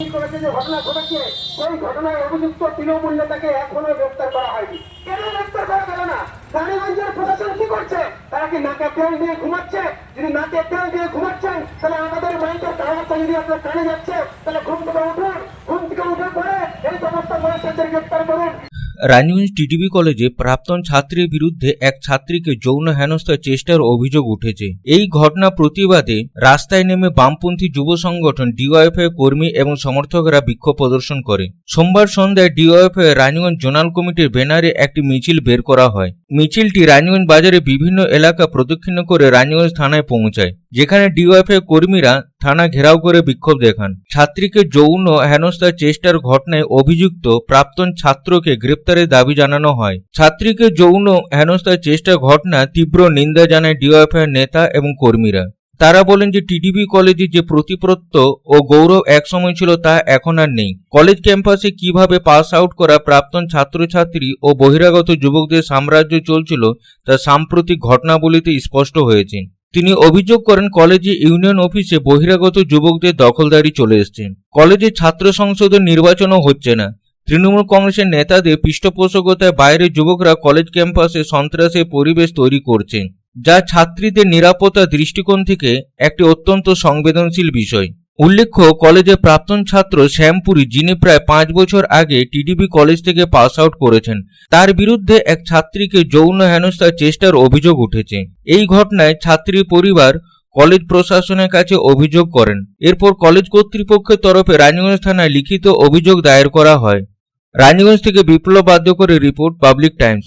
আজকে যে ঘটনা ঘটেছে? সেই ঘটনায় অভিযুক্ত কি করছে? তারা কি নাকে তেল দিয়ে ঘুমাচ্ছে? যদি নাকে তেল দিয়ে ঘুমাচ্ছেন, তাহলে আমাদের মাইকের কাগজটা যদি আপনার কানে যাচ্ছে। তাহলে ঘুম থেকে উঠুন। ঘুম থেকে উঠে পরে এই সমস্ত মানুষদের গ্রেপ্তার করুন। রানীগঞ্জ টিটিবি কলেজে প্রাক্তন ছাত্রীর বিরুদ্ধে এক ছাত্রীকে যৌন হেনস্থার চেষ্টার অভিযোগ উঠেছে। এই ঘটনা প্রতিবাদে রাস্তায় নেমে বামপন্থী যুব সংগঠন ডিওএফআই কর্মী এবং সমর্থকরা বিক্ষোভ প্রদর্শন করে। সোমবার সন্ধ্যায় ডিওএফআই রানীগঞ্জ জোনাল কমিটির ব্যানারে একটি মিছিল বের করা হয়। মিছিলটি রানীগঞ্জ বাজারে বিভিন্ন এলাকা প্রদক্ষিণ করে রানীগঞ্জ থানায় পৌঁছায়, যেখানে ডিওএফআই কর্মীরা থানা ঘেরাও করে বিক্ষোভ দেখান। ছাত্রীকে যৌন হেনস্থার চেষ্টার ঘটনায় অভিযুক্ত প্রাক্তন ছাত্রকে গ্রেপ্তারের দাবি জানানো হয়। ছাত্রীকে যৌন হেনস্থার চেষ্টা ঘটনা তীব্র নিন্দা জানায় ডিওএফআই নেতা এবং কর্মীরা। তারা বলেন যে টিডিবি কলেজে যে প্রতিপ্রত্য ও গৌরব একসময় ছিল তা এখন আর নেই। কলেজ ক্যাম্পাসে কীভাবে পাস আউট করা প্রাক্তন ছাত্রছাত্রী ও বহিরাগত যুবকদের সাম্রাজ্য চলছিল তা সাম্প্রতিক ঘটনাবলিতে স্পষ্ট হয়েছে। তিনি অভিযোগ করেন কলেজে ইউনিয়ন অফিসে বহিরাগত যুবকদের দখলদারি চলে এসছে। কলেজে ছাত্র সংসদের নির্বাচনও হচ্ছে না। তৃণমূল কংগ্রেসের নেতাদের পৃষ্ঠপোষকতায় বাইরের যুবকরা কলেজ ক্যাম্পাসে সন্ত্রাসের পরিবেশ তৈরি করছে যা ছাত্রীদের নিরাপত্তা দৃষ্টিকোণ থেকে একটি অত্যন্ত সংবেদনশীল বিষয়। উল্লেখ্য কলেজের প্রাক্তন ছাত্র শ্যামপুরি, যিনি প্রায় পাঁচ বছর আগে টিডিবি কলেজ থেকে পাস আউট করেছেন, তার বিরুদ্ধে এক ছাত্রীকে যৌন হেনস্থার চেষ্টার অভিযোগ উঠেছে। এই ঘটনায় ছাত্রীর পরিবার কলেজ প্রশাসনের কাছে অভিযোগ করেন। এরপর কলেজ কর্তৃপক্ষের তরফে রানীগঞ্জ থানায় লিখিত অভিযোগ দায়ের করা হয়। রানীগঞ্জ থেকে বিপ্লব বাধ্য করে report public times.